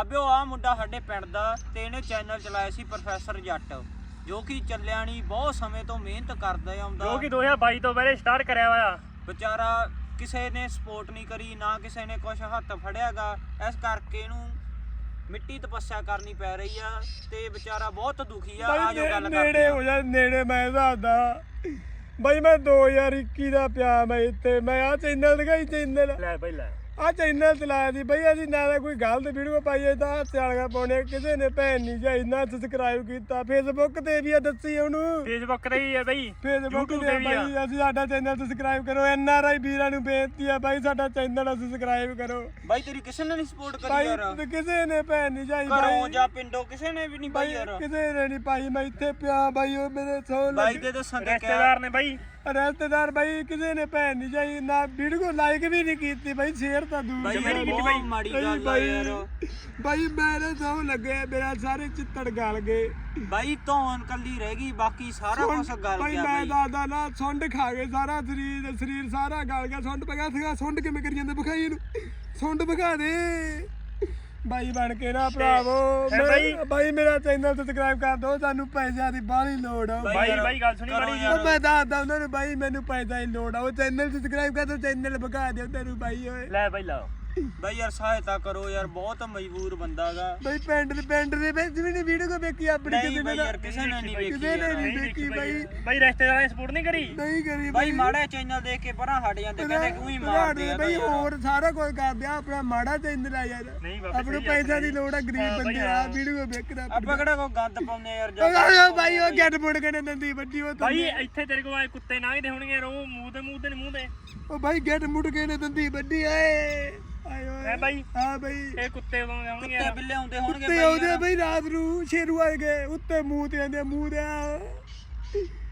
ਬਾਬਿਓ ਆ ਮੁੰਡਾ ਸਾਡੇ ਪਿੰਡ ਦਾ ਤੇ ਇਹਨੇ ਚੈਨਲ ਚਲਾਇਆ ਸੀ ਪ੍ਰੋਫੈਸਰ ਜੱਟ ਜੋ ਕਿ ਚੱਲਿਆ ਨਹੀਂ ਬਹੁਤ ਸਮੇਂ ਤੋਂ ਮਿਹਨਤ ਕਰਦਾ ਆਉਂਦਾ। ਜੋ ਕਿ 2022 ਤੋਂ ਪਹਿਲੇ ਸਟਾਰਟ ਕਰਿਆ ਹੋਇਆ। ਵਿਚਾਰਾ ਕਿਸੇ ਨੇ ਸਪੋਰਟ ਨਹੀਂ ਕਰੀ ਨਾ ਕਿਸੇ ਨੇ ਕੁਝ ਹੱਥ ਫੜਿਆਗਾ। ਇਸ ਕਰਕੇ ਇਹਨੂੰ ਮਿੱਟੀ ਤਪੱਸਿਆ ਕਰਨੀ ਪੈ ਰਹੀ ਆ ਤੇ ਵਿਚਾਰਾ ਬਹੁਤ ਦੁਖੀ ਆ ਆ ਜੋ ਗੱਲ ਕਰਦੇ ਨੇੜੇ ਹੋ ਜਾ ਨੇੜੇ ਮੈਂ ਦੱਸਦਾ। ਬਈ ਮੈਂ 2021 ਦਾ ਪਿਆ ਮੈਂ ਇੱਥੇ ਮੈਂ ਆ ਚੈਨਲ ਦਿਖਾਈ ਚੈਨਲ ਲੈ ਬਈ ਲੈ। ਆ ਚੈਨਲ ਚਲਾਇਆ ਸੀ ਬਈ ਅਸੀਂ ਨਾ ਤਾਂ ਕੋਈ ਗਲਤ ਵੀਡੀਓ ਪਾਈ ਹੈ ਤਾਂ ਸਿਆਲਗਾ ਪਾਉਣੇ। ਕਿਸੇ ਨੇ ਭੈਣ ਨਹੀਂ ਜਾਈ ਨਾ ਸਬਸਕ੍ਰਾਈਬ ਕੀਤਾ। ਫੇਸਬੁੱਕ ਤੇ ਵੀ ਆ ਦੱਸੀ ਉਹਨੂੰ। ਫੇਸਬੁੱਕ ਤੇ ਹੀ ਹੈ ਬਈ। ਫੇਸਬੁੱਕ YouTube ਤੇ ਵੀ ਆ। ਬਈ ਅਸੀਂ ਸਾਡਾ ਚੈਨਲ ਸਬਸਕ੍ਰਾਈਬ ਕਰੋ। ਐਨ ਆਰ ਆਈ ਵੀਰਾਂ ਨੂੰ ਬੇਨਤੀ ਆ ਬਾਈ ਸਾਡਾ ਚੈਨਲ ਸਬਸਕ੍ਰਾਈਬ ਕਰੋ। ਬਾਈ ਤੇਰੀ ਕਿਸੇ ਨੇ ਨਹੀਂ ਸਪੋਰਟ ਕਰੀ ਬਾਈ ਯਾਰ। ਤੇ ਕਿਸੇ ਨੇ ਭੈਣ ਨਹੀਂ ਜਾਈ ਘਰੋਂ ਜਾਂ ਪਿੰਡੋਂ ਕਿਸੇ ਨੇ ਵੀ ਨਹੀਂ ਬਾਈ ਬਾਈ ਯਾਰ। ਕਿਸੇ ਨੇ ਨਹੀਂ ਪਾਈ। ਮੈਂ ਇੱਥੇ ਪਿਆ ਬਾਈ ਉਹ ਮੇਰੇ ਸੌ ਬਾਈ ਦੇ ਦੱਸਾਂ ਰਿਸ਼ਤੇਦਾਰ ਨੇ ਬਈ। ਰਿਸ਼ਤੇਦਾਰ ਬਾਈ ਕਿਸੇ ਨੇ ਭੈਣ ਨਹੀਂ ਜਾਈ ਨਾ ਵੀਡੀਓ ਲਾਈਕ ਵੀ ਨਹੀਂ ਕੀਤੀ ਬਾਈ ਸ਼ੇਅਰ ਤਾਂ ਦੂਰ ਬਾਈ ਯਾਰ ਗੱਲ। ਬਹੁਤ ਮਾੜੀ ਬਾਈ, ਗੱਲ ਆ ਬਾਈ ਯਾਰ। ਬਾਈ ਮੇਰੇ ਸੌ ਲੱਗੇ ਮੇਰਾ ਸਾਰੇ ਚਿੱਤੜ ਗਲ ਗਏ। ਬਾਈ ਧੌਣ ਕੱਲੀ ਰਹਿ ਗਈ ਬਾਕੀ ਸਾਰਾ ਕੁਝ ਗਲ ਬਾਈ ਗਿਆ ਮੈਂ ਬਾਈ। ਦਾਦਾ ਨਾ ਸੁੰਡ ਖਾ ਗਏ ਸਾਰਾ ਸਰੀਰ ਸਰੀਰ ਸਾਰਾ ਗਲ ਗਿਆ ਸੁੰਡ ਪਗਾ ਸੀਗਾ ਸੁੰਡ ਕਿਵੇਂ ਕਰੀ ਜਾਂਦੇ ਵਿਖਾਈ ਇਹਨੂੰ। ਸੁੰਡ ਵਿਖਾ ਦੇ। ਬਾਈ ਬਣ ਕੇ ਨਾ ਭਰਾਵੋ। ਹੈ ਮੈਂ- ਬਾਈ? ਬਾਈ ਮੇਰਾ ਚੈਨਲ ਸਬਸਕ੍ਰਾਈਬ ਕਰ ਦਿਓ ਸਾਨੂੰ ਪੈਸਿਆਂ ਦੀ ਬਾਹਲੀ ਲੋੜ ਆ। ਬਾਈ ਬਾਈ ਬਾਈ ਗੱਲ ਸੁਣੀ ਮਾੜੀ ਜੀ। ਉਹ ਮੈਂ ਦੱਸਦਾ ਉਹਨਾਂ ਨੂੰ ਬਾਈ ਮੈਨੂੰ ਪੈਸਾ ਦੀ ਲੋੜ ਆ। ਉਹ ਚੈਨਲ ਸਬਸਕ੍ਰਾਈਬ ਕਰ ਦਿਓ ਚੈਨਲ ਵਿਖਾ ਦਿਓ ਤੈਨੂੰ ਬਾਈ ਓਏ। ਲੈ ਬਈ ਲਾ ਬਾਈ ਯਾਰ ਸਹਾਇਤਾ ਕਰੋ ਯਾਰ ਬਹੁਤ ਮਜਬੂਰ ਬੰਦਾਗਾ ਬਾਈ ਪਿੰਡ ਦੇ ਪਿੰਡ ਦੇ ਵਿੱਚ ਵੀ ਨਹੀਂ ਵੀਡੀਓ ਵੇਖੀ ਆਪਣੀ ਨਹੀਂ ਕਿਸੇ ਬਾਈ ਨੇ ਯਾਰ ਕਿਸੇ ਨੇ ਨਹੀਂ ਵੇਖੀ ਕਿਸੇ ਨੇ ਯਾਰ। ਨਹੀਂ ਦੇਖੀ ਬਾਈ। ਬਾਈ ਰਿਸ਼ਤੇਦਾਰਾਂ ਨੇ ਸਪੋਰਟ ਨਹੀਂ ਕਰੀ? ਨਹੀਂ ਕਰੀ ਬਾਈ ਮਾੜਾ ਚੈਨਲ ਦੇਖ ਕੇ ਪਰਾਂ ਹਟ ਜਾਂਦੇ ਕਹਿੰਦੇ ਕਿਉਂ ਹੀ ਮਾਰਦੇ ਆ ਬਈ ਯਾਰ। ਹੋਰ ਸਾਰਾ ਕੁਝ ਕਰਦੇ ਆ ਆਪਣਾ ਮਾੜਾ ਚੈਨਲ ਆ ਯਾਰ। ਨਹੀਂ ਬਾਬਾ ਆਪਣੇ ਸਹੀ ਆ, ਪੈਸਾ ਦੀ। ਲੋੜ ਆ ਗਰੀਬ ਬੰਦੇ ਆ। ਵੀਡੀਓ ਵੇਖਦਾ ਆਪਾਂ ਕਿਹੜਾ ਕੋਈ ਗੰਦ ਪਾਉਂਦੇ ਯਾਰ ਉਹ ਬਾਈ ਉਹ ਗੈਟ ਮੁੜ ਕੇ ਨੇ ਦੰਦੀ ਵੱਡੀ ਉਹ ਬਾਈ ਇੱਥੇ ਤੇਰੇ ਕੋਲ ਆਏ ਕੁੱਤੇ ਲੰਘਦੇ ਹੋਣਗੇ ਯਾਰ ਉਹ ਮੂੰਹ ਤੇ ਮੂੰਹ ਤੇ ਨੀ ਮੂੰਹ ਤੇ ਉਹ ਬਾਈ ਗੈਟ ਮੁੜ ਕੇ ਨੇ ਦੰਦੀ ਵੱਡੀ ਆਏ ਆਏ ਓਏ ਹੈ ਬਾਈ। ਹਾਂ ਬਾਈ। ਇਹ ਕੁੱਤੇ ਉਦੋਂ ਦੇ ਹੋਣਗੇ ਕੁੱਤੇ ਬਿੱਲੇ ਆਉਂਦੇ ਹੋਣਗੇ ਤੇ ਬਾਈ ਯਾਰ। ਬਈ ਰਾਤ ਨੂੰ ਸ਼ੇਰੂ ਆਏ ਗਏ ਉੱਤੇ ਮੂੰਹ ਤੇ ਆਂਦੇ ਮੂੰਹ ਦੇ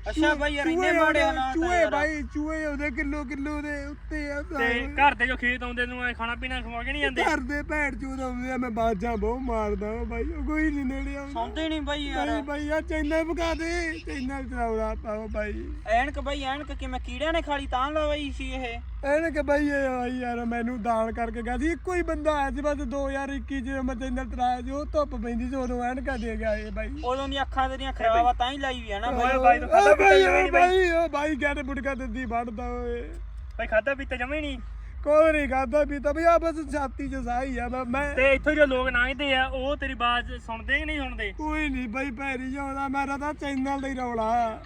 ਅੱਛਾ ਬਾਈ ਯਾਰ ਇੰਨੇ ਮਾੜੇ ਆਉਂਦੇ, ਹਾਲਾਤ ਆ ਚੂਹੇ ਯਾਰ। ਬਾਈ ਚੂਹੇ ਉਹਦੇ ਕਿਲੋ ਕਿਲੋ ਦੇ ਉੱਤੇ ਆ ਤੇ ਘਰ ਦੇ ਜੋ ਖੇਤ ਆਉਂਦੇ ਨੂੰ ਐਂ ਖਾਣਾ ਪੀਣਾ ਖਵਾ ਕੇ ਨਹੀਂ ਜਾਂਦੇ? ਘਰ ਦੇ ਭੈਣ ਚੂਦ ਆਉਂਦੇ ਆ ਮੈਂ ਬਾਜਾਂ ਬਹੁਤ ਮਾਰਦਾ ਬਾਈ ਉਹ ਕੋਈ ਨਹੀਂ ਨੇੜੇ ਆਉਂਦਾ। ਸੌਂਦੇ ਨਹੀਂ ਬਾਈ ਯਾਰ। ਬਾਈ ਬਾਈ ਆ ਚੈਨਲ ਭਗਾ ਦੇ ਚੈਨਲ ਚਲਾਉਣਾ ਪਾਓ ਬਾਈ। ਐਨਕ ਬਾਈ ਐਨਕ ਕਿਵੇਂ ਕੀੜਿਆਂ ਨੇ ਖਾਲੀ ਤਾਂ ਲਵਾਈ ਸੀ ਇਹ। ਇਹਨੇ ਕਿ ਬਾਈ ਇਹ ਬਾਈ ਯਾਰ ਮੈਨੂੰ ਦਾਨ ਕਰਕੇ ਗਿਆ ਸੀ। ਇੱਕੋ ਹੀ ਬੰਦਾ ਆਇਆ ਸੀ ਬਸ 2021 ਚ ਮੈਂ ਚੈਨਲ ਚਲਾਇਆ ਸੀ ਉਹ ਧੁੱਪ ਪੈਂਦੀ ਸੀ ਉਦੋਂ ਐਨਕਾ ਦੇ ਗਿਆ ਇਹ ਬਾਈ। ਉਦੋਂ ਦੀਆਂ ਅੱਖਾਂ ਤੇਰੀਆਂ ਖਰਾਬ ਆ ਤਾਂ ਹੀ ਲਾਈ ਵੀ ਆ ਨਾ ਬਾਈ ਓਏ ਬਾਈ। ਤੋਂ ਖਾਦਾ ਓ ਬਾਈ ਪੀਤਾ ਓ ਬਾਈ ਕਹਿੰਦੇ ਬੁੜਕਾ ਦਿੰਦੀ ਵੜਦਾ ਓਏ। ਬਾਈ ਖਾਦਾ ਪੀਤਾ ਜਮੇ ਨਹੀਂ। ਕੋਈ ਨਹੀਂ ਖਾਦਾ ਪੀਤਾ। ਬਈ ਆ ਬਸ ਛਾਤੀ ਚ ਸਾਈ ਆ ਮੈਂ- ਤੇ ਇੱਥੋਂ ਜੋ ਲੋਕ ਲੰਘਦੇ ਆ ਉਹ ਤੇਰੀ ਬਾਤ ਸੁਣਦੇ ਕਿ ਨਹੀਂ ਸੁਣਦੇ? ਕੋਈ ਨਹੀਂ ਬਈ ਪੈਰੀ ਜਾਉਂਦਾ ਮੇਰਾ ਤਾਂ ਚੈਨਲ ਦਾ ਹੀ ਰੌਲਾ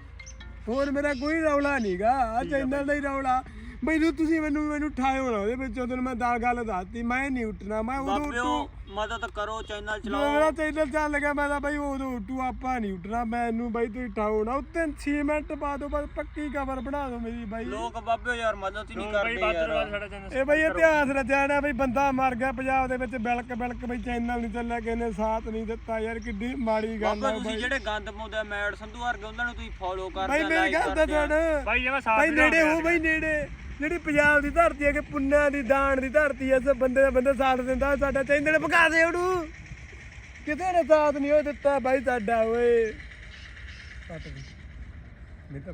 ਹੋਰ ਮੇਰਾ ਕੋਈ ਰੌਲਾ ਨਹੀਂਗਾ ਆ ਚੈਨਲ ਦਾ ਹੀ ਰੌਲਾ। ਮੈਨੂੰ ਤੁਸੀਂ ਮੈਨੂੰ ਮੈਨੂੰ ਠਾਇਓ ਨਾ ਉਹਦੇ ਵਿੱਚ ਉਦੋਂ ਮੈਂ ਦਾ ਗੱਲ ਦੱਸਤੀ ਮੈਂ ਨਹੀਂ ਉੱਠਣਾ ਮੈਂ ਉਦੋਂ ਬਾਬਿਓ ਉੱਠੂ। ਮਦਦ ਕਰੋ ਚੈਨਲ ਚਲਾਓ। ਮੇਰਾ ਚੈਨਲ ਚੱਲ ਗਿਆ ਮੈਂ ਤਾਂ ਬਈ ਉਦੋਂ ਉੱਠੂ ਆਪਾਂ ਨਹੀਂ ਉੱਠਣਾ ਮੈਨੂੰ ਬਈ ਤੁਸੀਂ ਠਾਓ ਨਾ। ਉੱਤੇ 6 ਮਿੰਟ ਪਾ ਦਿਓ ਬਸ ਪੱਕੀ ਕਵਰ ਬਣਾ ਦਿਓ ਮੇਰੀ ਬਾਈ। ਲੋਕ ਬਾਬਿਓ ਯਾਰ ਮਦਦ ਹੀ ਨਹੀਂ ਬਾਈ ਕਰਦੇ ਬਾਦ ਯਾਰ। ਸਾਡਾ ਚੈਨਲ ਇਹ ਬਈ ਇਤਿਹਾਸ ਰਚਿਆ ਨਾ ਬਈ ਬੰਦਾ ਮਰ ਗਿਆ ਪੰਜਾਬ ਦੇ ਵਿੱਚ ਬਿਲਕ ਬਿਲਕ ਬਈ ਚੈਨਲ ਨਹੀਂ ਚੱਲਿਆ ਕਿਸੇ ਨੇ ਸਾਥ ਨਹੀਂ ਦਿੱਤਾ ਯਾਰ ਕਿੱਡੀ ਮਾੜੀ ਗੱਲ ਬਾਬਾ ਆ ਤੁਸੀਂ ਬਈ। ਜਿਹੜੇ ਗੰਦ ਪਾਉਂਦੇ ਆ ਮੈਡ ਸੰਧੂ ਵਰਗੇ ਉਹਨਾਂ ਨੂੰ ਤੁਸੀਂ ਫੋਲੋ ਬਈ ਕਰਦੇ ਆ ਮੇਰੀ ਲਾਈਕ ਗੱਲ ਤਾਂ ਕਰਦੇ ਆ। ਸੁਣ। ਬਾਈ ਜਮਾ ਸਾਫ਼ ਬਈ ਨੇੜੇ ਹੋ ਬਈ ਨੇੜੇ। ਜਿਹੜੀ ਪੰਜਾਬ ਦੀ ਧਰਤੀ ਹੈ ਕਿ ਪੁੰਨਿਆਂ ਦੀ ਦਾਨ ਦੀ ਧਰਤੀ ਹੈ, ਸਭ ਬੰਦੇ ਦਾ ਬੰਦਾ ਸਾਥ ਦਿੰਦਾ, ਸਾਡਾ ਚਾਹੀਦੇ ਨੇ ਭਗਾ ਦੇ ਉਹਨੂੰ ਕਿਤੇ ਨੇ ਸਾਥ ਨਹੀਂ ਉਹ ਦਿੱਤਾ ਬਾਈ ਸਾਡਾ, ਓਏ ਕੱਟ ਦੇ। ਨਹੀਂ ਤਾਂ